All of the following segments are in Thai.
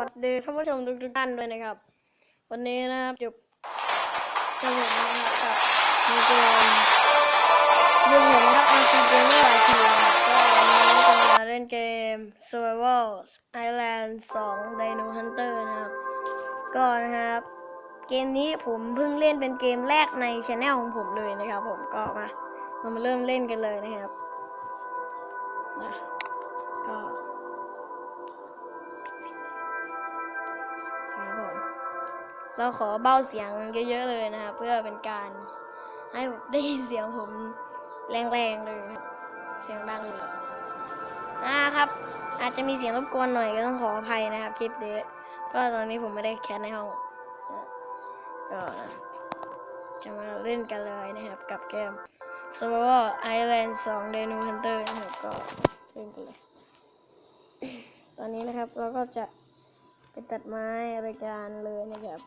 วัสดีท่านผู้ชมทุกๆท่านด้วยนะครับ วันนี้นะครับอยู่กับผมนะครับกับในเกมยุคผมนะครับอาร์พีเกมเมอร์หลายทีนะครับก็วันนี้จะมาเล่นเกม Survival Island 2 Dino Hunter นะครับก็นะครับ เกมนี้ผมเพิ่งเล่นเป็นเกมแรกในช anel ของผมเลยนะครับ ผมก็มาเรามาเริ่มเล่นกันเลยนะครับนะ เราขอเบาเสียงเยอะๆเลยนะครับ เพื่อเป็นการให้ได้ยินเสียงผมแรงๆเลย เสียงดังเลยอ่าครับ อาจจะมีเสียงรบกวนหน่อยก็ต้องขออภัยนะครับคลิปนี้ก็ตอนนี้ผมไม่ได้แคสในห้องก็จะมาเล่นกันเลยนะครับกับเกม Survival Island 2 Dino Hunter นะครับก็เล่นกันเลย ตอนนี้นะครับเราก็จะไปตัดไม้รายการเลยนะครับ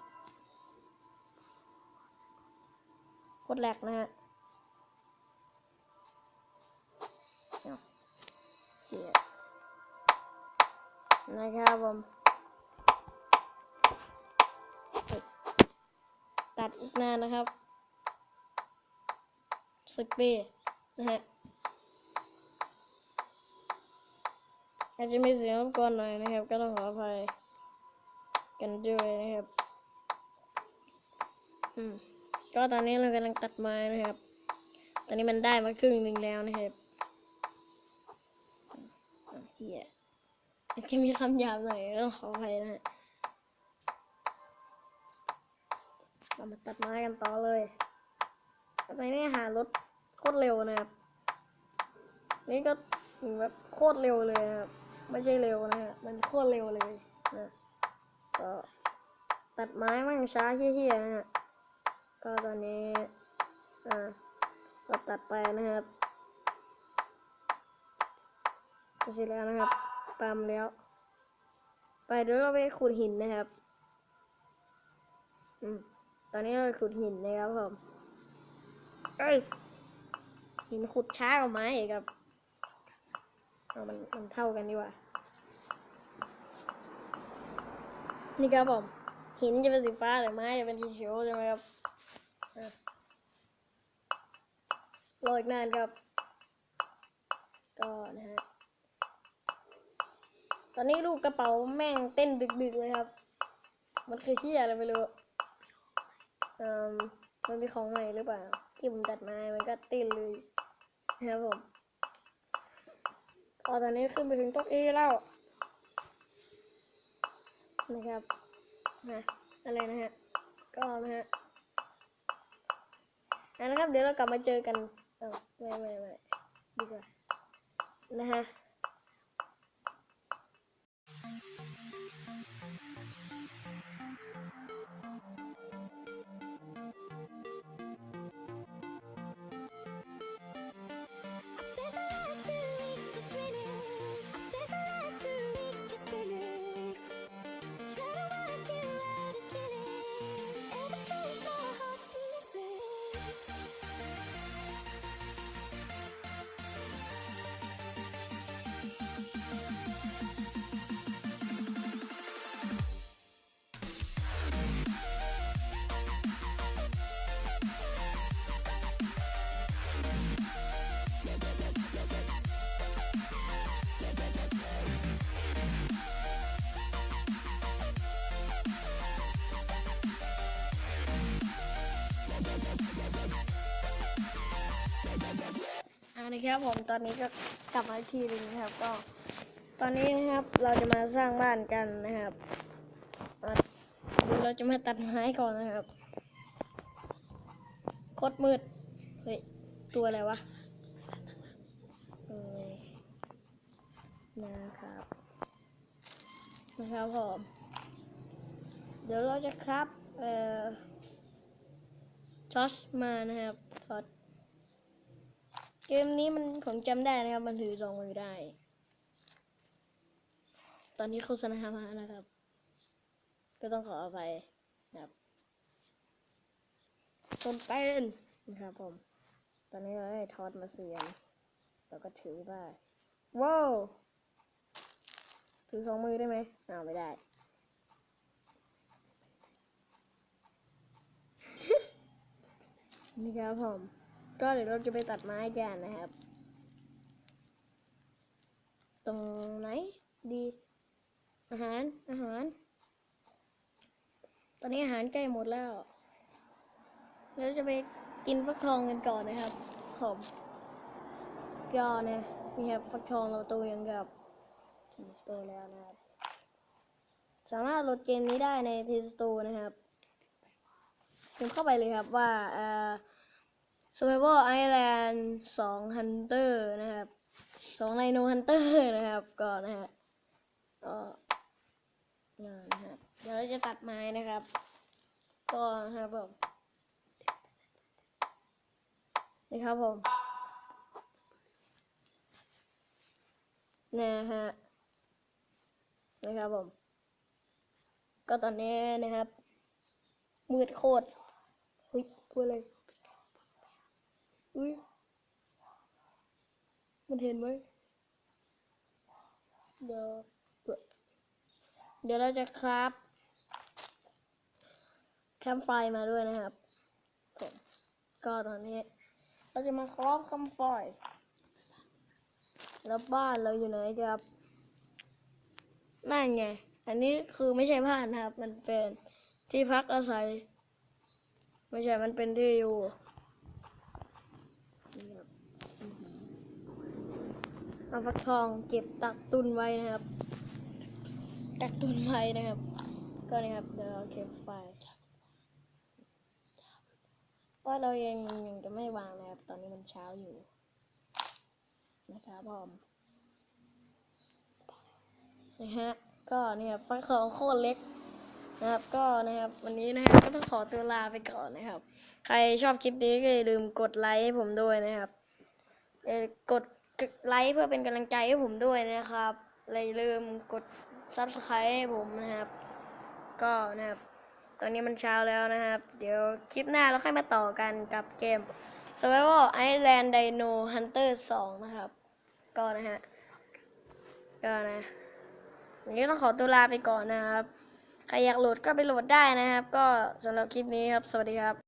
ตรแหลกนะฮะเอาเหี้ยนะครับผมตัดอีกหน้านะครับสิบปีนะฮะอาจจะมีเสียงรบกวนหน่อยนะครับ ก็ต้องขออภัยกันด้วยนะครับ อืม ก็ตอนนี้เรากำลังตัดไม้นะครับ ตอนนี้มันได้มาครึ่งหนึ่งแล้วนะครับอะเฮียอาจจะมีคำหยาบหน่อยต้องขออภัยนะฮะเรามาตัดไม้กันต่อเลยตอนนี้หารถโคตรเร็วนะครับ นี่ก็แบบโคตรเร็วเลยนะครับ ไม่ใช่เร็วนะฮะ มันโคตรเร็วเลยนะก็ตัดไม้มั่งช้าเฮี้ยๆนะฮะ ก็ตอนนี้ อ่าก็ตัดไปนะครับจะเสร็จแล้วนะครับตามแล้ว ไปเดี๋ยวเราไปขุดหินนะครับ อืม ตอนนี้เราขุดหินนะครับผมเอ้ยหินขุดช้ากว่าไม้อีกครับเอามันมันเท่ากันดีกว่า นี่ครับผมหินจะเป็นสีฟ้าแต่ไม้จะเป็นสีเขียวใช่ไหมครับ รออีกนานครับ ก็นะฮะ ตอนนี้ลูกกระเป๋าแม่งเต้นดึกๆเลยครับ มันคือที่อะไรไม่รู้เอ่อมันเป็นของใหม่หรือเปล่า ที่ผมตัดมามันก็เต้นเลยนะครับผมก็ตอนนี้ขึ้นไปถึงต๊ะเอแล้วนะครับนะอะไรนะฮะ ก็นะฮะ นะครับ เดี๋ยวเรากลับมาเจอกันเออไม่ไม่ไม่ดีกว่านะฮะ อ่านะครับผมตอนนี้ก็กลับมาทีนึงนะครับ ก็ ตอนนี้นะครับเราจะมาสร้างบ้านกันนะครับเดี๋ยวเราจะมาตัดไม้ก่อนนะครับโคตรมืดเฮ้ยตัวอะไรวะเอ้ยนะครับนะครับผมเดี๋ยวเราจะครับเอ่อทอสมานะครับ เกมนี้มันผมจำได้นะครับ มันถือสองมือได้ ตอนนี้โฆษณามานะครับ ก็ต้องขออภัยนะครับต้นเต้นนะครับผม ตอนนี้เราได้ทอดมาเสียงเราก็ถือได้ว้าวถือสองมือได้ไหมอ้าวไม่ได้นี่ครับผม ก็เดี๋ยวเราจะไปตัดไม้กันนะครับ ตรงไหนดี อาหารอาหาร ตอนนี้อาหารใกล้หมดแล้วเราจะไปกินฟักทองกันก่อนนะครับผมก็นะนี่ครับฟักทองเราโตยังกับโตแล้วนะครับ สามารถโหลดเกมนี้ได้ใน Play Store นะครับพิมพ์เข้าไปเลยครับว่าอ่อ Survival Island 2 Hunter นะครับ2 Rhino Hunter นะครับก่อนนะฮะก็นั่นนะฮะเดี๋ยวเราจะตัดไม้นะครับ ก็นะครับผมนี่ครับผมนะฮะนะครับผม ก็ตอนนี้นะครับ มืดโคตรเฮ้ยตัวอะไร อุ้ยมันเห็นไหมเดี๋ยวเดี๋ยวเราจะคราฟแคมไฟมาด้วยนะครับผมก็ตอนนี้ เราจะมาคราฟแคมไฟแล้วบ้านเราอยู่ไหนครับ นั่นไง อันนี้คือไม่ใช่บ้านนะครับ มันเป็นที่พักอาศัย ไม่ใช่ มันเป็นที่อยู่นี่ครับอื้อหือ เอาฟักทองเก็บตักตุนไว้นะครับ ตักตุนไว้นะครับ ก็นี่ครับเดี๋ยวเราเก็บไฟว่าเรายังยังจะไม่วางนะครับ ตอนนี้มันเช้าอยู่ นะครับผมนะฮะก็เนี่ยฟักทองโคตรเล็กนะครับ ก็นะครับ วันนี้นะครับก็ต้องขอตัวลาไปก่อนนะครับ ใครชอบคลิปนี้ก็อย่าลืมกดไลค์ให้ผมด้วยนะครับเอ่อกด ไลค์เพื่อเป็นกำลังใจให้ผมด้วยนะครับอย่าลืมกด subscribe ให้ผมนะครับ ก็นะครับ ตอนนี้มันเช้าแล้วนะครับ เดี๋ยวคลิปหน้าเราค่อยมาต่อกันกับเกม Survival Island Dino Hunter 2 นะครับ ก็นะฮะ ก็นะวันนี้ต้องขอตัวลาไปก่อนนะครับ ใครอยากโหลดก็ไปโหลดได้นะครับ ก็สำหรับคลิปนี้ครับ สวัสดีครับ